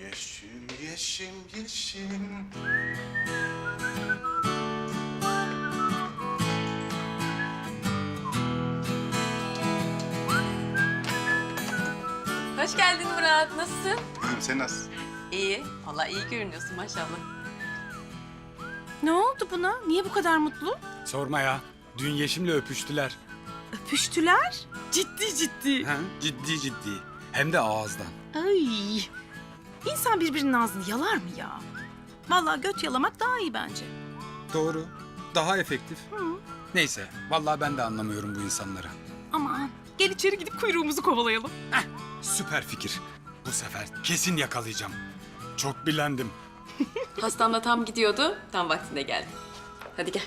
Yeşim, yeşim, yeşim. Hoş geldin Murat. Nasılsın? Sen nasılsın? İyi. Vallahi iyi görünüyorsun maşallah. Ne oldu buna? Niye bu kadar mutlu? Sorma ya. Dün Yeşim'le öpüştüler. Öpüştüler. Ciddi ciddi. Ha? Ciddi ciddi. Hem de ağızdan. Ay. İnsan birbirinin ağzını yalar mı ya? Vallahi göt yalamak daha iyi bence. Doğru. Daha efektif. Hı. Neyse. Vallahi ben de anlamıyorum bu insanları. Aman gel içeri gidip kuyruğumuzu kovalayalım. Süper fikir. Bu sefer kesin yakalayacağım. Çok bilendim. Hastam da tam gidiyordu. Tam vaktinde geldi. Hadi gel.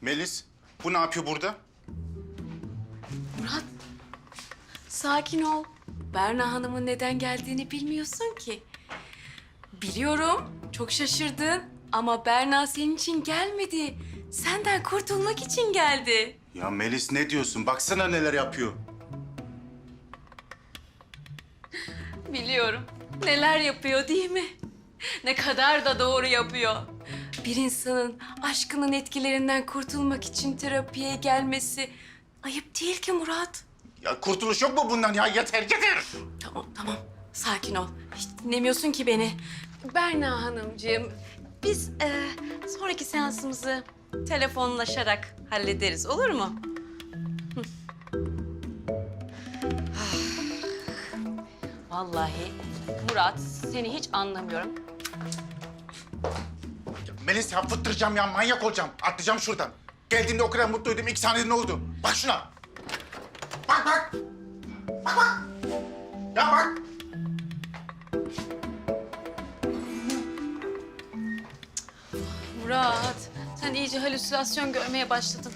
Melis, bu ne yapıyor burada? Sakin ol. Berna Hanım'ın neden geldiğini bilmiyorsun ki. Biliyorum. Çok şaşırdın. Ama Berna senin için gelmedi. Senden kurtulmak için geldi. Ya Melis ne diyorsun? Baksana neler yapıyor. Biliyorum. Neler yapıyor değil mi? Ne kadar da doğru yapıyor. Bir insanın aşkının etkilerinden kurtulmak için terapiye gelmesi ayıp değil ki Murat. Ya kurtuluş yok mu bundan ya? Yeter, yeter. Tamam tamam sakin ol. Hiç dinlemiyorsun ki beni. Berna Hanımcığım biz e, sonraki seansımızı telefonlaşarak hallederiz olur mu? Hı. Vallahi Murat seni hiç anlamıyorum. Melis ya fıttıracağım ya, manyak olacağım. Atlayacağım şuradan. Geldiğinde o kadar mutluydum. İki saniyede ne oldu? Bak şuna. Bak bak. Bak bak. Ya bak. Murat sen iyice halüsinasyon görmeye başladın.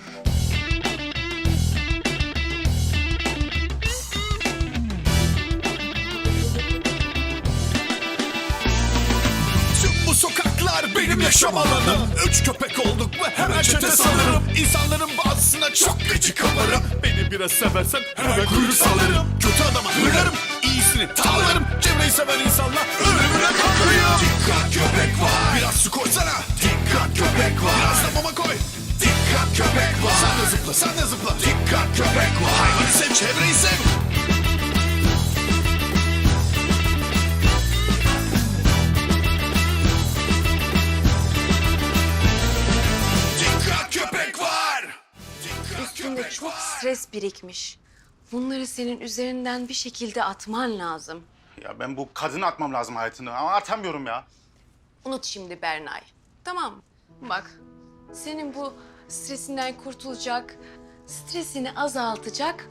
Yaşam alanım. Üç köpek olduk ve hemen çete sanırım. İnsanların bazısına çok gıcık kaparım. Beni biraz seversen hemen kuyruk sallarım Kötü adama hırlarım, iyisini tavlarım. Cemre'yi seven insanlar ölümüne kalkıyor Dikkat köpek var. Biraz su koysana. Dikkat köpek var. Biraz da mama koy. Dikkat köpek var. Sen de zıpla, sen de zıpla. Dikkat köpek var. Hayvanı sev, çevreyi sev stres birikmiş. Bunları senin üzerinden bir şekilde atman lazım. Ya ben bu kadını atmam lazım hayatını ama atamıyorum ya. Unut şimdi Bernay. Tamam mı? Bak, senin bu stresinden kurtulacak, stresini azaltacak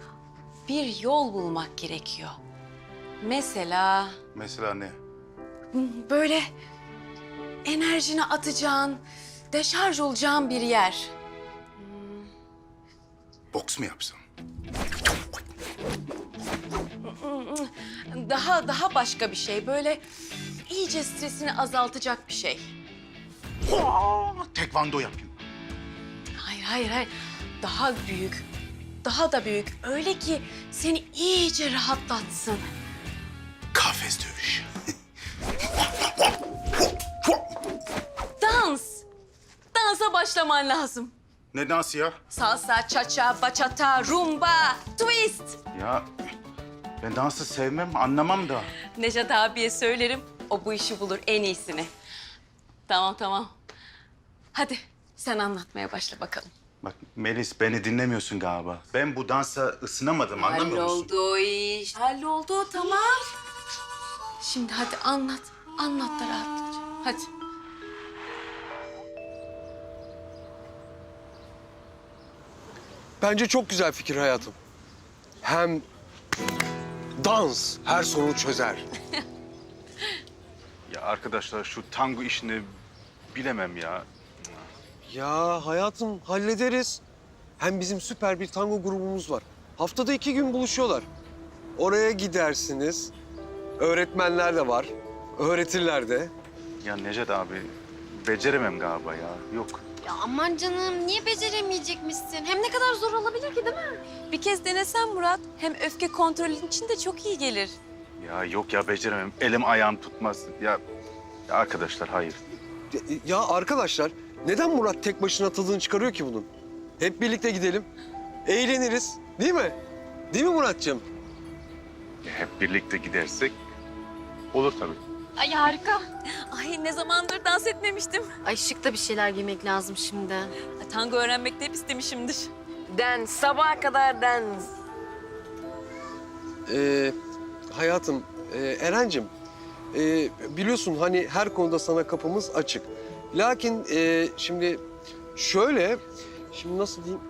bir yol bulmak gerekiyor. Mesela Mesela ne? böyle enerjini atacağın, deşarj olacağın bir yer. Boks mu yapsam? Daha daha başka bir şey. Böyle iyice stresini azaltacak bir şey. Tekvando yapayım. Hayır, hayır, hayır. Daha büyük. Daha da büyük. Öyle ki seni iyice rahatlatsın. Kafes dövüşü. Dans. Dansa başlaman lazım. Ne dansı ya? Salsa, cha-cha, bachata, rumba, twist. Ya ben dansı sevmem, anlamam da. Nejat abiye söylerim. O bu işi bulur en iyisini. Tamam, tamam. Hadi sen anlatmaya başla bakalım. Bak Melis beni dinlemiyorsun galiba. Ben bu dansa ısınamadım anlamıyor musun? Halloldu iş. Halloldu, tamam. Şimdi hadi anlat. Anlat da rahatlıkça. Hadi. Bence çok güzel fikir hayatım. Hem dans her sorunu çözer. Ya arkadaşlar şu tango işini bilemem ya. Ya hayatım hallederiz. Hem bizim süper bir tango grubumuz var. Haftada iki gün buluşuyorlar. Oraya gidersiniz. Öğretmenler de var. Öğretirler de. Ya Necdet abi beceremem galiba ya. Yok. Ya aman canım niye beceremeyecekmişsin? Hem ne kadar zor olabilir ki değil mi? Bir kez denesen Murat. Hem öfke kontrolün için de çok iyi gelir. Ya yok ya beceremem. Elim ayağım tutmaz. Ya, ya arkadaşlar hayır. Ya, ya arkadaşlar neden Murat tek başına tadını çıkarıyor ki bunun? Hep birlikte gidelim. Eğleniriz. Değil mi? Değil mi Muratcığım? Hep birlikte gidersek olur tabii. Ay harika. Ay ne zamandır dans etmemiştim. Ay şık da bir şeyler giymek lazım şimdi. Tango öğrenmek de hep istemişimdir. Dans, sabaha kadar dans. Ee, hayatım, e, Eren'cim e, biliyorsun hani her konuda sana kapımız açık. Lakin e, şimdi şöyle, şimdi nasıl diyeyim?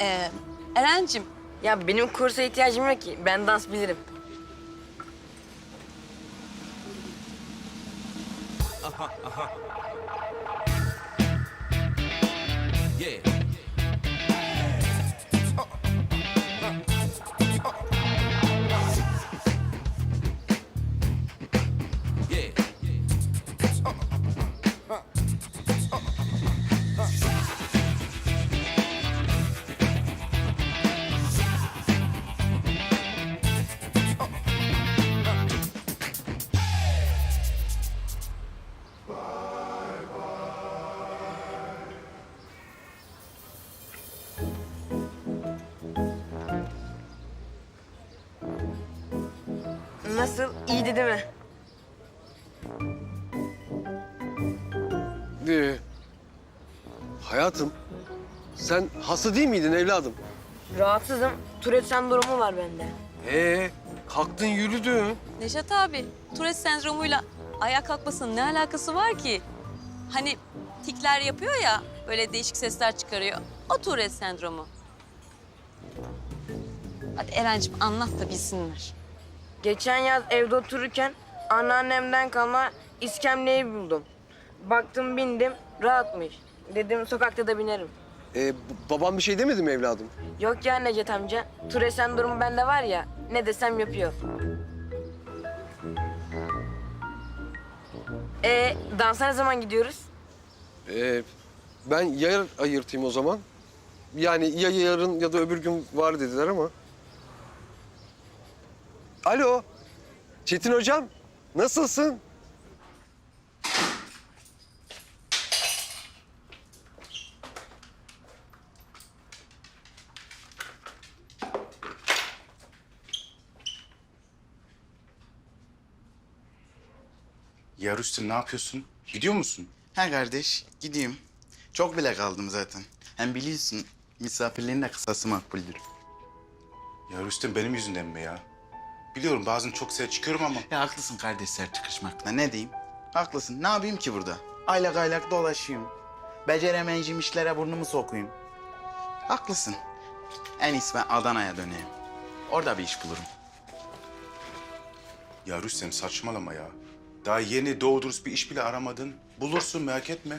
Ee, Eren'cim Ya benim kursa ihtiyacım yok ki. Ben dans bilirim. uh-huh, uh-huh. Yeah. Nasıl? İyiydi değil mi? Ee, hayatım, sen hasta değil miydin evladım? Rahatsızım. Tourette sendromu var bende. Ee, kalktın yürüdün. Neşet abi, Tourette sendromuyla ayağa kalkmasının ne alakası var ki? Hani tikler yapıyor ya, böyle değişik sesler çıkarıyor. O Tourette sendromu. Hadi Eren'cim anlat da bilsinler. Geçen yaz evde otururken anneannemden kalma iskemleyi buldum. Baktım bindim, rahatmış. Dedim sokakta da binerim. Ee, babam bir şey demedi mi evladım? Yok ya Necdet amca. Tourette sendromu bende var ya, ne desem yapıyor. Ee, dansa ne zaman gidiyoruz? Ee, ben yer ayırtayım o zaman. Yani ya yarın ya da öbür gün var dediler ama. Alo, Çetin hocam, nasılsın? Ya Rüstem ne yapıyorsun? Gidiyor musun? Ha kardeş, gideyim. Çok bile kaldım zaten. Hem biliyorsun, misafirliğin de kısası makbuldür. Ya Rüstem benim yüzümden mi ya? Biliyorum bazen çok sert çıkıyorum ama. Ya haklısın kardeşler çıkışmakla, ne diyeyim? Haklısın, ne yapayım ki burada? Aylak aylak dolaşayım. Beceremeyeceğim işlere burnumu sokayım. Haklısın. En iyisi ben Adana'ya döneyim. Orada bir iş bulurum. Ya Rüstem saçmalama ya. Daha yeni doğru dürüst bir iş bile aramadın. Bulursun merak etme.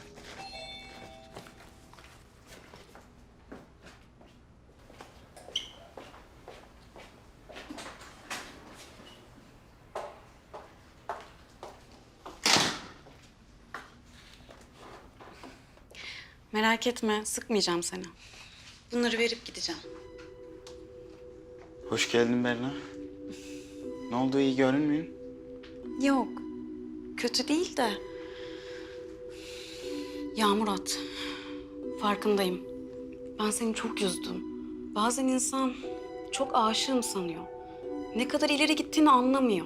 Merak etme, sıkmayacağım seni. Bunları verip gideceğim. Hoş geldin Berna. Ne oldu, iyi görünmüyorsun? Yok, kötü değil de... Ya Murat, farkındayım. Ben seni çok üzdüm. Bazen insan çok aşığım sanıyor. Ne kadar ileri gittiğini anlamıyor.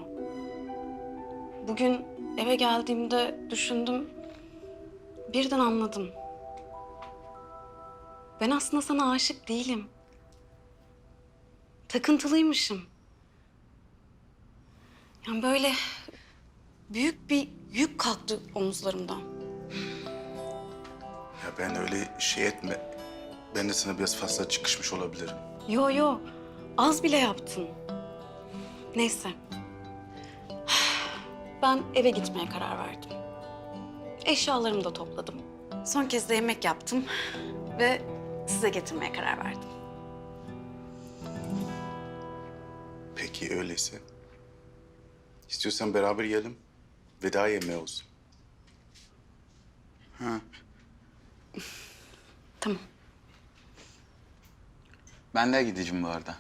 Bugün eve geldiğimde düşündüm. Birden anladım. Ben aslında sana aşık değilim. Takıntılıymışım. Yani böyle büyük bir yük kalktı omuzlarımdan. Ya ben öyle şey etme. Ben de sana biraz fazla çıkışmış olabilirim. Yo yo, az bile yaptın. Neyse. Ben eve gitmeye karar verdim. Eşyalarımı da topladım. Son kez de yemek yaptım ve size getirmeye karar verdim. Peki öyleyse. İstiyorsan beraber yiyelim. Veda yemeği olsun. Ha. Tamam. Ben de gideceğim bu arada.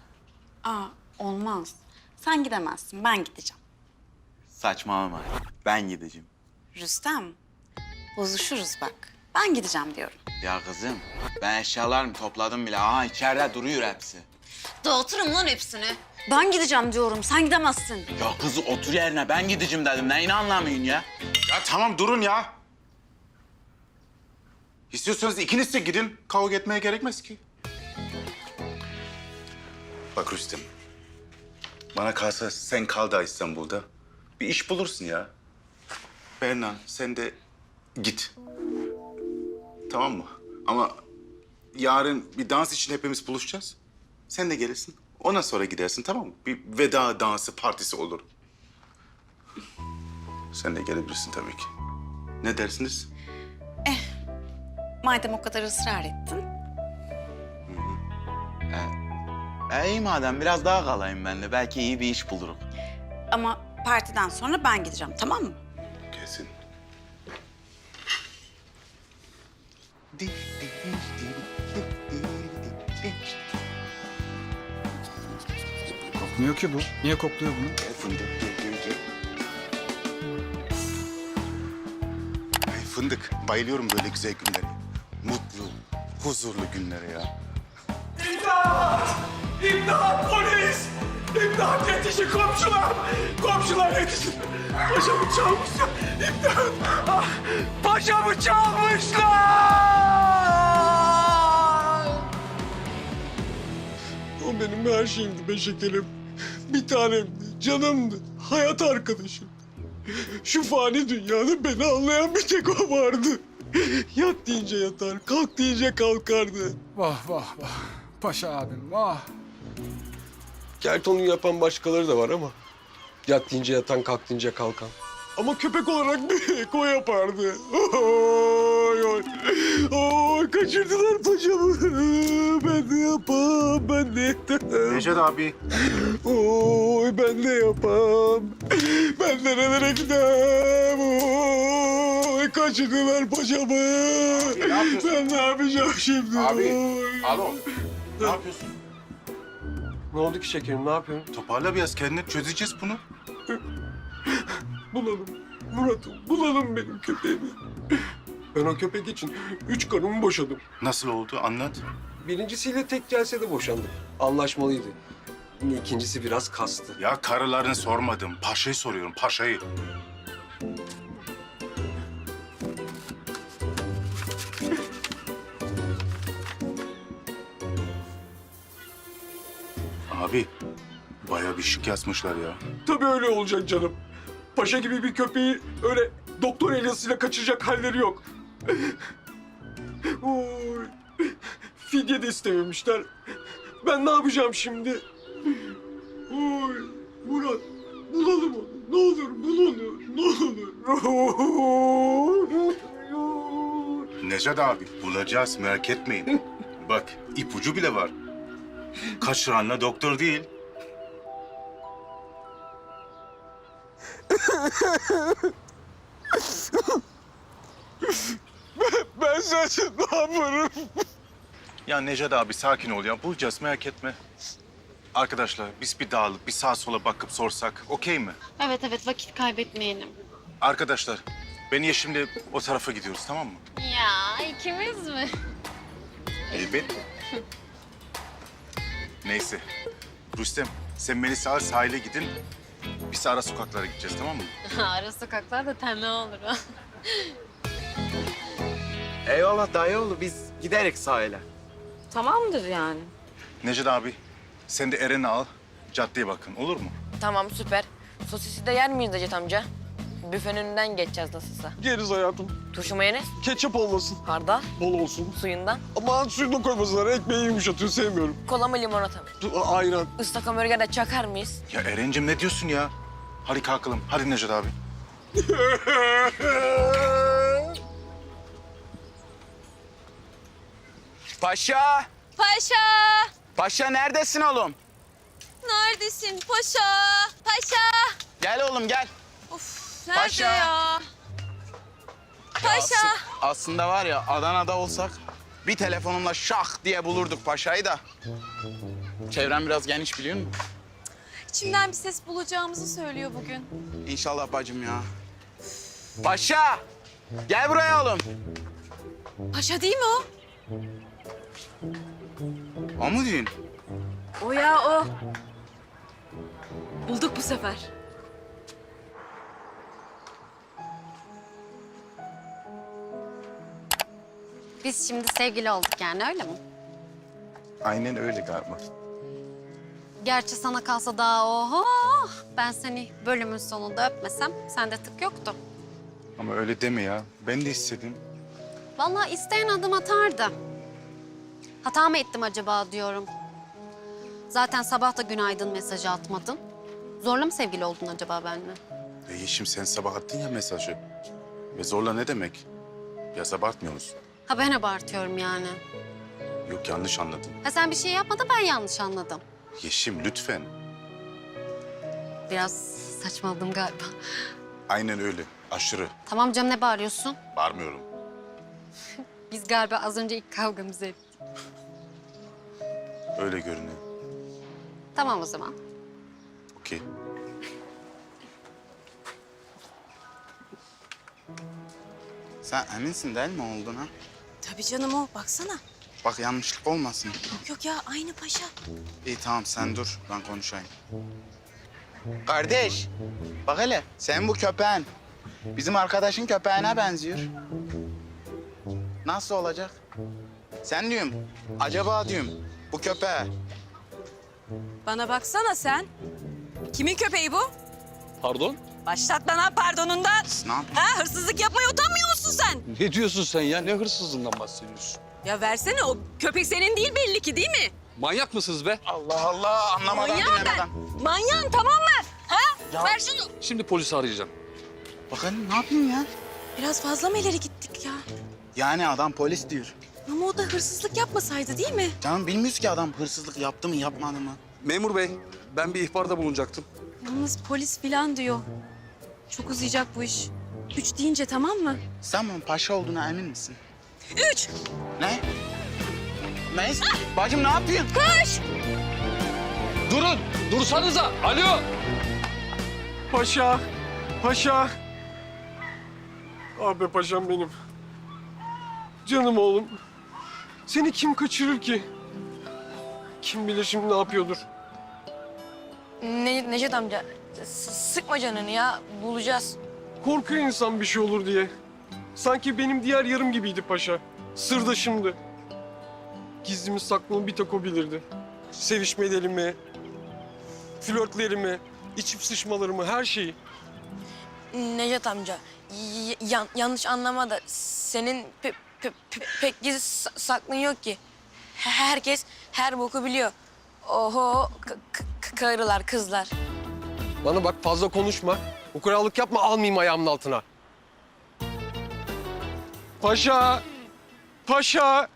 Aa olmaz. Sen gidemezsin. Ben gideceğim. Saçmalama. Ben gideceğim. Rüstem. Bozuşuruz bak. Ben gideceğim diyorum. Ya kızım ben eşyalarımı topladım bile. Aha içeride duruyor hepsi. Dağıtırım lan hepsini. Ben gideceğim diyorum. Sen gidemezsin. Ya kızı otur yerine ben gideceğim dedim. Neyini anlamıyorsun ya? Ya tamam durun ya. İstiyorsanız ikiniz de gidin. Kavga etmeye gerekmez ki. Bak Rüstem. Bana kalsa sen kal da İstanbul'da. Bir iş bulursun ya. Berna sen de git. Tamam mı? Ama yarın bir dans için hepimiz buluşacağız. Sen de gelirsin. Ondan sonra gidersin tamam mı? Bir veda dansı partisi olur. Sen de gelebilirsin tabii ki. Ne dersiniz? Madem o kadar ısrar ettin. E iyi madem biraz daha kalayım ben de. Belki iyi bir iş bulurum. Ama partiden sonra ben gideceğim tamam mı? Kokmuyor ki bu. Niye kokluyor bunu? Ay fındık, bayılıyorum böyle güzel günlere. Mutlu, huzurlu günlere ya. İmdat polis! İmdat yetişin komşular! Komşular yetişin! Paşamı çalmışlar! İmdat! Ah, paşamı çalmışlar! O benim her şeyimdi be şekerim. Bir tanemdi, canımdı, hayat arkadaşım. Şu fani dünyada beni anlayan bir tek o vardı. Yat deyince yatar, kalk deyince kalkardı. Vah vah vah. Paşa abim vah. Gerçi onu yapan başkaları da var ama. Yat deyince yatan, kalk deyince kalkan. Ama köpek olarak büyük o yapardı. Oy, oy. Oy, kaçırdılar paşamı. Ben de yapam, ben de yapam. Necdet abi, Oy, ben de yapam. Ben nerelere gidem. Oy, kaçırdılar paşamı. ne yapıyorsun? Ben ne yapacağım şimdi? Abi, Oy. alo. Ne yapıyorsun? Ne oldu ki şekerim, ne yapıyorsun? Toparla biraz kendini, çözeceğiz bunu. Bulalım. Murat'ım, bulalım benim köpeğimi. Ben o köpek için üç karımı boşadım. Nasıl oldu, anlat. Birincisiyle tek celsede boşandık. Anlaşmalıydı. İkincisi biraz kastı. Ya karılarını sormadım, paşayı soruyorum, paşayı. Abi, bayağı bir şık yazmışlar ya. Tabii öyle olacak canım. Paşa gibi bir köpeği öyle doktor elyasıyla kaçıracak halleri yok. Oy. Fidye de istememişler. Ben ne yapacağım şimdi? Oy. Murat, bulalım onu. Ne olur bul onu. Ne olur. Necdet abi, bulacağız merak etmeyin. Bak, ipucu bile var. Kaçıranla doktor değil. Ben zaten ne yaparım? Ya Necdet abi sakin ol ya. Bulacağız merak etme. Arkadaşlar biz bir dağılıp bir sağa sola bakıp sorsak okey mi? Evet evet vakit kaybetmeyelim. Arkadaşlar ben Yeşim'le o tarafa gidiyoruz tamam mı? Ya ikimiz mi? Elbette. Neyse. Rüstem sen Melis'i al sahile gidin. Biz ara sokaklara gideceğiz tamam mı? Ara sokaklar da tenha olur ha. Eyvallah dayıoğlu biz giderek sahile. Tamamdır yani. Necdet abi sen de Eren'i al. Caddeye bakın olur mu? Tamam süper. Sosisi de yer miyiz Necdet amca? Büfenin önünden geçeceğiz nasılsa. Yeriz hayatım. Turşu mayonez, Ketçap olmasın. hardal, Bol olsun. suyundan, Aman suyunu koymasınlar. Ekmeği yumuşatıyor. Sevmiyorum. kola mı limonata mı? Ayran. Islak hamburger de çakar mıyız? Ya Eren'cim ne diyorsun ya? Hadi kalkalım. Hadi Necdet abi. Paşa! Paşa! Paşa neredesin oğlum? Neredesin paşa? Paşa! Gel oğlum gel. Of nerede Paşa. ya? Paşa! Aslı- aslında var ya Adana'da olsak Bir telefonumla şak diye bulurduk paşayı da. Çevrem biraz geniş biliyor musun? İçimden bir ses bulacağımızı söylüyor bugün. İnşallah bacım ya. Paşa! Gel buraya oğlum. Paşa değil mi o? O mu diyorsun? O ya o. Bulduk bu sefer. Biz şimdi sevgili olduk yani öyle mi? Aynen öyle galiba. Gerçi sana kalsa daha oho. Ben seni bölümün sonunda öpmesem sende tık yoktu. Ama öyle deme ya. Ben de istedim. Vallahi isteyen adım atardı. Hata mı ettim acaba diyorum. Zaten sabah da günaydın mesajı atmadın. Zorla mı sevgili oldun acaba benimle? E Yeşim sen sabah attın ya mesajı. Ve zorla ne demek? Biraz abartmıyor musun? Ha ben abartıyorum yani. Yok yanlış anladın. Ha sen bir şey yapmadın ben yanlış anladım. Yeşim lütfen. Biraz saçmaladım galiba. Aynen öyle. Aşırı. Tamam canım ne bağırıyorsun? Bağırmıyorum. Biz galiba az önce ilk kavgamızı ettik. Öyle görünüyor. Tamam o zaman. Okey. Sen eminsin değil mi olduğuna? Tabii canım o. Baksana. Bak yanlışlık olmasın. Yok yok ya aynı paşa. İyi tamam sen dur ben konuşayım. Kardeş bak hele sen bu köpeğin bizim arkadaşın köpeğine benziyor. Nasıl olacak? Sen diyorum acaba diyorum bu köpeğe Bana baksana sen. Kimin köpeği bu? Pardon? Başlat bana pardonundan. ne yapıyorsun? Ha hırsızlık yapmaya utanmıyor musun sen? Ne diyorsun sen ya? Ne hırsızlığından bahsediyorsun? Ya versene o köpek senin değil belli ki değil mi? Manyak mısınız be? Allah Allah anlamadan Manyağım dinlemeden. Manyağın tamam mı? Ha? Ver şunu. Şimdi polisi arayacağım. Bakalım ne yapayım ya? Biraz fazla mı ileri gittik ya? Yani adam polis diyor. Ama o da hırsızlık yapmasaydı değil mi? Canım bilmiyoruz ki adam hırsızlık yaptı mı yapmadı mı? Memur bey, ben bir ihbarda bulunacaktım. Yalnız polis filan diyor. Çok uzayacak bu iş. Üç deyince tamam mı? Sen bunun paşa olduğuna emin misin? Üç. Ne? Ne? Bacım ne yapıyorsun? Durun, dursanıza. Alo. Paşa, paşa. Abi paşam benim. Canım oğlum. Seni kim kaçırır ki? Kim bilir şimdi ne yapıyordur. Ne, Necdet amca s- sıkma canını ya bulacağız. Korkuyor insan bir şey olur diye. Sanki benim diğer yarım gibiydi paşa. Sırdaşımdı. Gizlimi saklımı bir tek o bilirdi. Sevişmelerimi, flörtlerimi, içip sıçmalarımı, her şeyi. Necdet amca y- yan- yanlış anlama da senin pe- pe- pe- pek gizli sa- saklın yok ki. Herkes her boku biliyor. Oho karılar kızlar. Bana bak fazla konuşma. Ukuralık yapma almayayım ayağımın altına. Paşa! Paşa!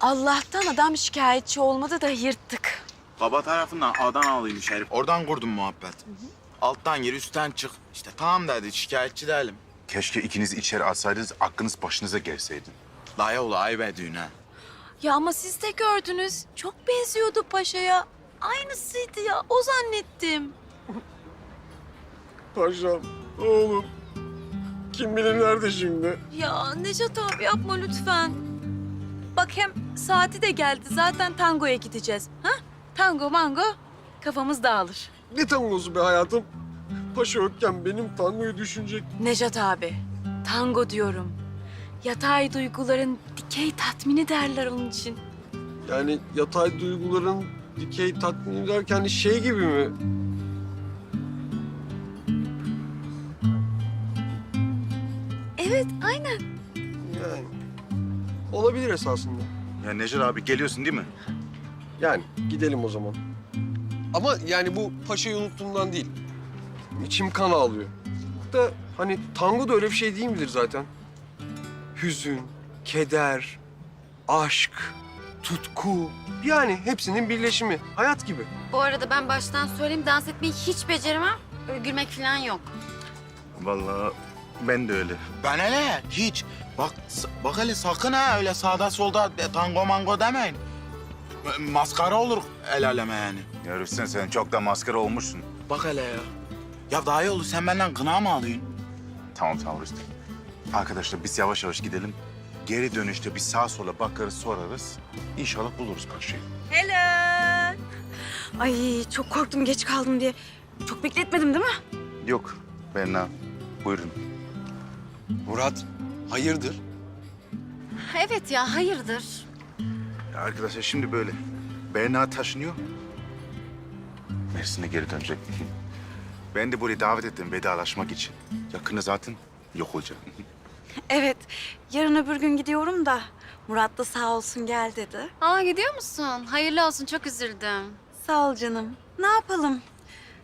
Allah'tan adam şikayetçi olmadı da yırttık. Baba tarafından Adanalıymış herif. Oradan kurdum muhabbet. Alttan gir, üstten çık. İşte tamam dedi, şikayetçi değilim. Keşke ikinizi içeri atsaydınız, aklınız başınıza gelseydi. Dayı oğlu ayıp ediyorsun ha. Ya ama siz de gördünüz. Çok benziyordu paşaya. Aynısıydı ya. O zannettim. Paşam, oğlum. Kim bilir nerede şimdi? Ya Necat abi yapma lütfen. Bak hem saati de geldi. Zaten tangoya gideceğiz. Ha? Tango mango kafamız dağılır. Ne tangosu be hayatım? Paşa yokken benim tangoyu düşünecek. Necat abi, tango diyorum. Yatay duyguların dikey tatmini derler onun için. Yani yatay duyguların dikey tatmin ederken şey gibi mi? Evet, aynen. Yani olabilir esasında. Ya Necer abi geliyorsun değil mi? Yani gidelim o zaman. Ama yani bu paşayı unuttuğumdan değil. İçim kan ağlıyor. Da hani tango da öyle bir şey değil midir zaten? Hüzün, keder, aşk, tutku. Yani hepsinin birleşimi. Hayat gibi. Bu arada ben baştan söyleyeyim dans etmeyi hiç beceremem. Öyle gülmek falan yok. Vallahi ben de öyle. Ben hele hiç. Bak, bak hele sakın ha öyle sağda solda tango mango demeyin. Maskara olur el aleme yani. Ya Rüstem sen çok da maskara olmuşsun. Bak hele ya. Ya daha iyi olur sen benden gına mı alıyorsun? Tamam tamam Rüstem. Arkadaşlar biz yavaş yavaş gidelim. Geri dönüşte bir sağa sola bakarız sorarız. İnşallah buluruz paşayı. Hello. Ay çok korktum geç kaldım diye. Çok bekletmedim değil mi? Yok Berna buyurun. Murat, hayırdır? Evet ya hayırdır? Ya arkadaşlar şimdi böyle. Berna taşınıyor. Mersin'e geri dönecek. Ben de buraya davet ettim vedalaşmak için. Yakında zaten yok olacak. Evet, yarın öbür gün gidiyorum da Murat da sağ olsun gel dedi. Aa gidiyor musun? Hayırlı olsun çok üzüldüm. Sağ ol canım. Ne yapalım?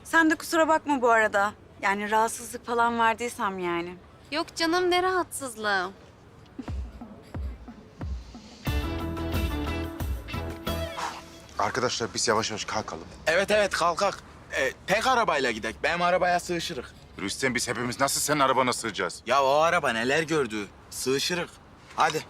Sen de kusura bakma bu arada. Yani rahatsızlık falan verdiysem yani. Yok canım ne rahatsızlığı. Arkadaşlar biz yavaş yavaş kalkalım. Evet evet kalk kalk. Ee, tek arabayla gidek. Benim arabaya sığışırık. Rüstem biz hepimiz nasıl senin arabana sığacağız? Ya o araba neler gördü. Sığışırık. Hadi.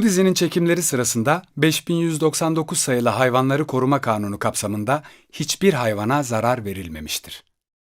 Bu dizinin çekimleri sırasında 5199 sayılı Hayvanları Koruma Kanunu kapsamında hiçbir hayvana zarar verilmemiştir.